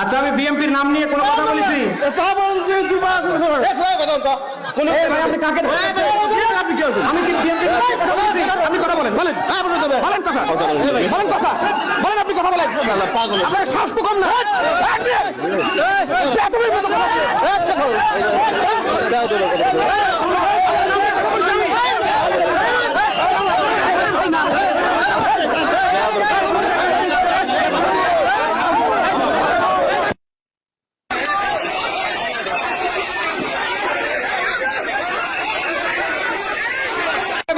আচ্ছা আমি বিএমপির নাম নিয়ে কোনো কথা বলেছি আমি কি বিএমপির আপনি কথা বলেন বলেন হ্যাঁ বলেন কথা বলেন কথা বলেন আপনি কথা বলেন আপনার স্বাস্থ্য কম না এতই মতো কথা বলেন।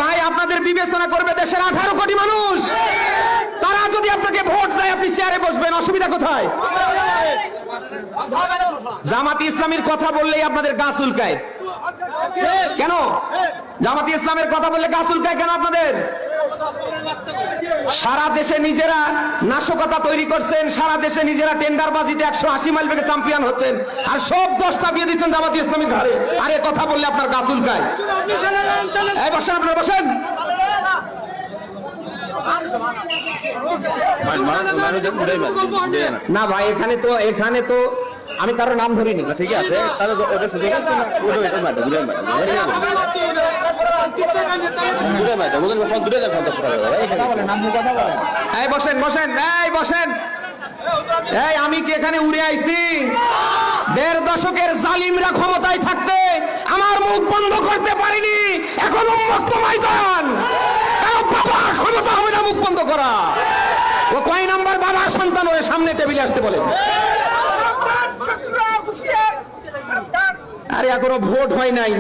ভাই আপনাদের বিবেচনা করবে দেশের আঠারো কোটি মানুষ। তারা যদি আপনাকে ভোট দেয়, আপনি চেয়ারে বসবেন। অসুবিধা কোথায়? জামাতি ইসলামের কথা বললেই আপনাদের গা চুলকায়। কেন? জামাতি ইসলামের কথা বললে গা চুলকায় কেন আপনাদের? সারা দেশে নিজেরা নাশকতা তৈরি করছেন সারা দেশে নিজেরা টেন্ডার বাজিতে একশো আশি মাইল বেগে চ্যাম্পিয়ন হচ্ছেন। আর সব দশ চাপিয়ে দিচ্ছেন জামাতি ইসলামীর ঘরে আর এ কথা বললে আপনার গা চুলকায়। এই বসেন আপনারা বসেন। না ভাই এখানে তো এখানে তো আমি কারও নাম ধরিনি ঠিক আছে? তাহলে ওটা শুধু ওটা এটা ম্যাডাম বুঝলেন ম্যাডাম ম্যাডাম বুঝলেন সব দূরে যান সন্তান কথা বলেন নাম কথা বলেন। এই বসেন বসেন এই বসেন। এই আমি কি এখানে উড়ে আইছি? দেড় দশকের জালিমরা ক্ষমতায় থাকতে আমার মুখ বন্ধ করতে পারিনি এখন উন্মুক্ত ময়দান। বাবা ক্ষমতা হবে না মুখ বন্ধ করা। ও কয় নাম্বার বাবা? সন্তান ওর সামনে টেবিলে আসতে বলে। আরে এখনও ভোট হয় নাই,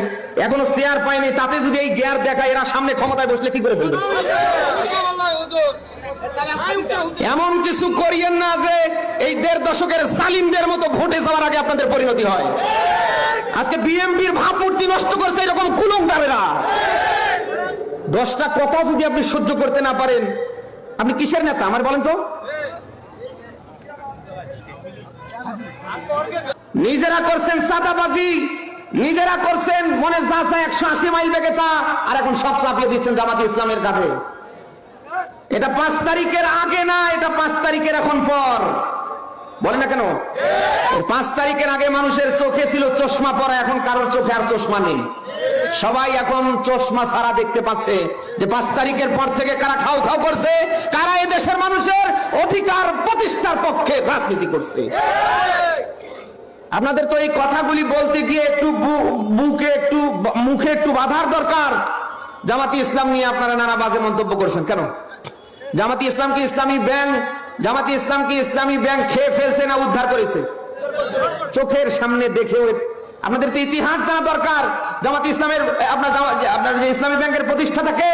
এখনও চেয়ার পায়নি তাতে যদি এই গিয়ার দেখায় এরা সামনে ক্ষমতায় বসলে কি করে ফেলবে? এমন কিছু করিয়েন না যে এই দেড় দশকের সালিমদের মতো ভোটে যাওয়ার আগে আপনাদের পরিণতি হয়। আজকে বিএমপির ভাবমূর্তি নষ্ট করছে এরকম কুলং দাবেরা দশটা কথা যদি আপনি সহ্য করতে না পারেন, আপনি কিসের নেতা? আমার বলেন তো। নিজেরা করছেন সাদাবাজি নিজেরা করছেন, মনে যা একশো আশি মাইল বেগে তা, আর এখন সব চাপিয়ে দিচ্ছেন জামাতে ইসলামের কাছে এটা পাঁচ তারিখের আগে না, এটা পাঁচ তারিখের এখন পর। বলে না কেন? পাঁচ তারিখের আগে মানুষের চোখে ছিল চশমা পরা, এখন কারোর চোখে আর চশমা নেই। সবাই এখন চশমা সারা দেখতে পাচ্ছে যে পাঁচ তারিখের পর থেকে কারা খাও খাও করছে, কারা এই দেশের মানুষের অধিকার প্রতিষ্ঠার পক্ষে রাজনীতি করছে। আপনাদের তো এই কথাগুলি বলতে গিয়ে একটু বুকে একটু, মুখে একটু বাধার দরকার। জামাতি ইসলাম নিয়ে আপনারা নানা বাজে মন্তব্য করছেন। কেন? জামাতি ইসলাম কি ইসলামী ব্যাংক, জামাতি ইসলাম কি ইসলামী ব্যাংক খেয়ে ফেলছে না উদ্ধার করেছে? চোখের সামনে দেখেও আপনাদের তো ইতিহাস জানা দরকার। জামাতি ইসলামের, আপনার আপনার যে ইসলামী ব্যাংকের প্রতিষ্ঠাতাকে